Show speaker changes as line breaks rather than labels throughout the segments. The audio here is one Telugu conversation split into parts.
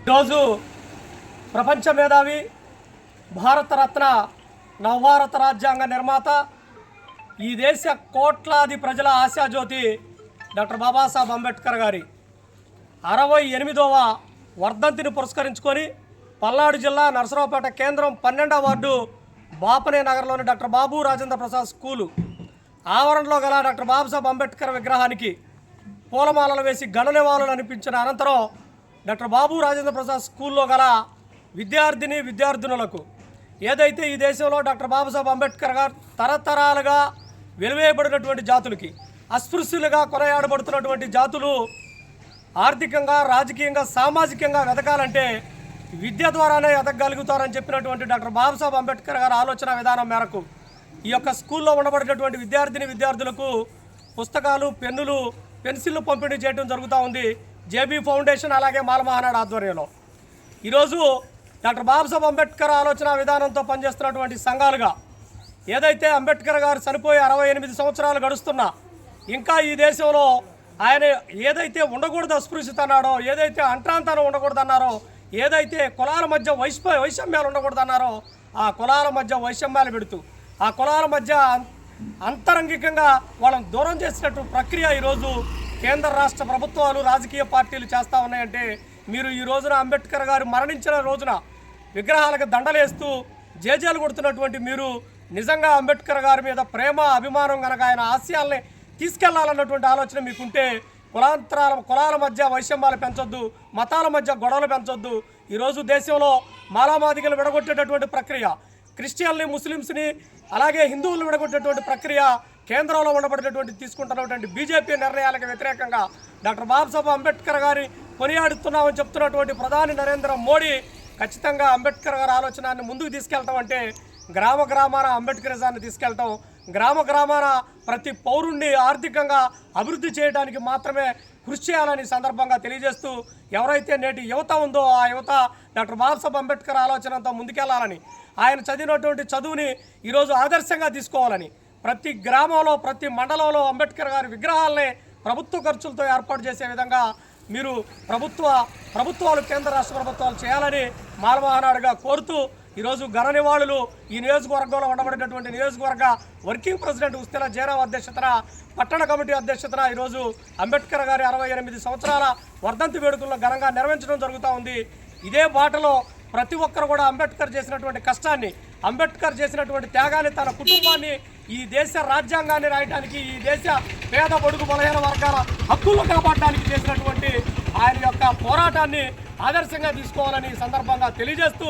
ఈరోజు ప్రపంచ మేధావి భారతరత్న నవభారత రాజ్యాంగ నిర్మాత ఈ దేశ కోట్లాది ప్రజల ఆశాజ్యోతి డాక్టర్ బాబాసాహెబ్ అంబేద్కర్ గారి అరవై ఎనిమిదవ వర్ధంతిని పురస్కరించుకొని పల్నాడు జిల్లా నరసరావుపేట కేంద్రం పన్నెండవ వార్డు బాపనే నగర్లోని డాక్టర్ బాబు రాజేంద్ర ప్రసాద్ స్కూలు ఆవరణలో గల డాక్టర్ బాబాసాహెబ్ అంబేద్కర్ విగ్రహానికి పూలమాలలు వేసి గణనివాళులు అనిపించిన అనంతరం డాక్టర్ బాబు రాజేంద్ర ప్రసాద్ స్కూల్లో గల విద్యార్థిని విద్యార్థినులకు ఏదైతే ఈ దేశంలో డాక్టర్ బాబాసాహెబ్ అంబేద్కర్ గారు తరతరాలుగా వెలువేయబడినటువంటి జాతులకి అస్పృశ్యులుగా కొనయాడబడుతున్నటువంటి జాతులు ఆర్థికంగా రాజకీయంగా సామాజికంగా వెతకాలంటే విద్య ద్వారానే ఎదగలుగుతారని చెప్పినటువంటి డాక్టర్ బాబాసాహెబ్ అంబేద్కర్ గారి ఆలోచన విధానం మేరకు ఈ యొక్క స్కూల్లో ఉండబడినటువంటి విద్యార్థిని విద్యార్థులకు పుస్తకాలు పెన్నులు పెన్సిళ్ళు పంపిణీ చేయడం జరుగుతూ ఉంది. జేబీ ఫౌండేషన్ అలాగే మాలమహానాడు ఆధ్వర్యంలో. ఈరోజు డాక్టర్ బాబాసాహెబ్ అంబేద్కర్ ఆలోచన విధానంతో పనిచేస్తున్నటువంటి సంఘాలుగా ఏదైతే అంబేద్కర్ గారు చనిపోయి అరవై ఎనిమిది సంవత్సరాలు గడుస్తున్నా ఇంకా ఈ దేశంలో ఆయన ఏదైతే ఉండకూడదు అస్పృశ్యత అన్నాడో ఏదైతే అంట్రాంతనం ఉండకూడదు అన్నారో ఏదైతే కులాల మధ్య వైష్ వైషమ్యాలు ఉండకూడదు అన్నారో ఆ కులాల మధ్య వైషమ్యాలు పెడుతూ ఆ కులాల మధ్య అంతరంగికంగా వాళ్ళని దూరం చేసినట్టు ప్రక్రియ ఈరోజు కేంద్ర రాష్ట్ర ప్రభుత్వాలు రాజకీయ పార్టీలు చేస్తూ ఉన్నాయంటే మీరు ఈ రోజున అంబేద్కర్ గారు మరణించిన రోజున విగ్రహాలకు దండలేస్తూ జేజేలు కొడుతున్నటువంటి మీరు నిజంగా అంబేద్కర్ గారి మీద ప్రేమ అభిమానం కనుక ఆయన ఆశయాల్ని తీసుకెళ్ళాలన్నటువంటి ఆలోచన మీకుంటే కులాంతరాల కులాల మధ్య వైషమ్యాలు పెంచొద్దు మతాల మధ్య గొడవలు పెంచొద్దు. ఈరోజు దేశంలో మాలామాదిగలు విడగొట్టేటటువంటి ప్రక్రియ క్రిస్టియన్ని ముస్లిమ్స్ని అలాగే హిందువులు విడగొట్టేటువంటి ప్రక్రియ కేంద్రంలో ఉండబడినటువంటి తీసుకుంటున్నటువంటి బీజేపీ నిర్ణయాలకు వ్యతిరేకంగా డాక్టర్ బాబాసాహెబ్ అంబేద్కర్ గారి కొనియాడుతున్నామని చెప్తున్నటువంటి ప్రధాని నరేంద్ర మోడీ ఖచ్చితంగా అంబేద్కర్ గారి ఆలోచనాన్ని ముందుకు తీసుకెళ్ళటం అంటే గ్రామ గ్రామాన అంబేద్కరిజాన్ని తీసుకెళ్ళటం గ్రామ గ్రామాన ప్రతి పౌరుణ్ణి ఆర్థికంగా అభివృద్ధి చేయడానికి మాత్రమే కృషి చేయాలని సందర్భంగా తెలియజేస్తూ ఎవరైతే నేటి యువత ఉందో ఆ యువత డాక్టర్ బాబాసాహెబ్ అంబేద్కర్ ఆలోచనతో ముందుకెళ్ళాలని ఆయన చదివినటువంటి చదువుని ఈరోజు ఆదర్శంగా తీసుకోవాలని ప్రతి గ్రామంలో ప్రతి మండలంలో అంబేద్కర్ గారి విగ్రహాలనే ప్రభుత్వ ఖర్చులతో ఏర్పాటు చేసే విధంగా మీరు ప్రభుత్వ ప్రభుత్వాలు కేంద్ర రాష్ట్ర ప్రభుత్వాలు చేయాలని మాలమహానాడుగా కోరుతూ ఈరోజు ఘన నివాళులు ఈ నియోజకవర్గంలో ఉండబడినటువంటి నియోజకవర్గ వర్కింగ్ ప్రెసిడెంట్ ఉస్తెల జయరావు అధ్యక్షతన పట్టణ కమిటీ అధ్యక్షతన ఈరోజు అంబేద్కర్ గారి అరవై ఎనిమిది సంవత్సరాల వర్ధంతి వేడుకల్లో ఘనంగా నిర్వహించడం జరుగుతూ ఉంది. ఇదే బాటలో ప్రతి ఒక్కరు కూడా అంబేద్కర్ చేసినటువంటి కష్టాన్ని అంబేద్కర్ చేసినటువంటి త్యాగాన్ని తన కుటుంబాన్ని ఈ దేశ రాజ్యాంగాన్ని రాయడానికి ఈ దేశ పేద బడుగు బలహీన వర్గాల హక్కులు కాపాడడానికి చేసినటువంటి ఆయన యొక్క పోరాటాన్ని ఆదర్శంగా తీసుకోవాలని ఈ సందర్భంగా తెలియజేస్తూ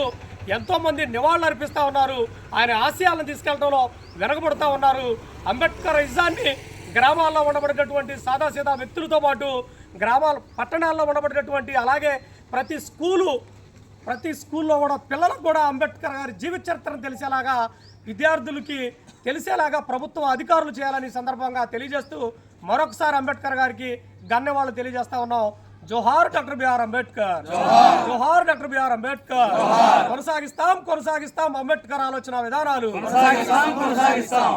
ఎంతోమంది నివాళులు అర్పిస్తూ ఉన్నారు. ఆయన ఆశయాలను తీసుకెళ్ళడంలో వెనకబడుతూ ఉన్నారు. అంబేద్కర్ ఇజాన్ని గ్రామాల్లో ఉండబడినటువంటి సాదాసీదా వ్యక్తులతో పాటు గ్రామాల పట్టణాల్లో ఉండబడినటువంటి అలాగే ప్రతి స్కూలు ప్రతి స్కూల్లో కూడా పిల్లలకు కూడా అంబేద్కర్ గారి జీవిత చరిత్రను తెలిసేలాగా విద్యార్థులకి తెలిసేలాగా ప్రభుత్వం అధికారులు చేయాలని సందర్భంగా తెలియజేస్తూ మరొకసారి అంబేద్కర్ గారికి గన్నెవాళ్ళు తెలియజేస్తా ఉన్నాం. జోహార్ డాక్టర్ బిఆర్ అంబేద్కర్. జోహార్. Doctor BR Ambedkar. కొనసాగిస్తాం కొనసాగిస్తాం అంబేద్కర్ ఆలోచన విధానాలు.
కొనసాగిస్తాం కొనసాగిస్తాం.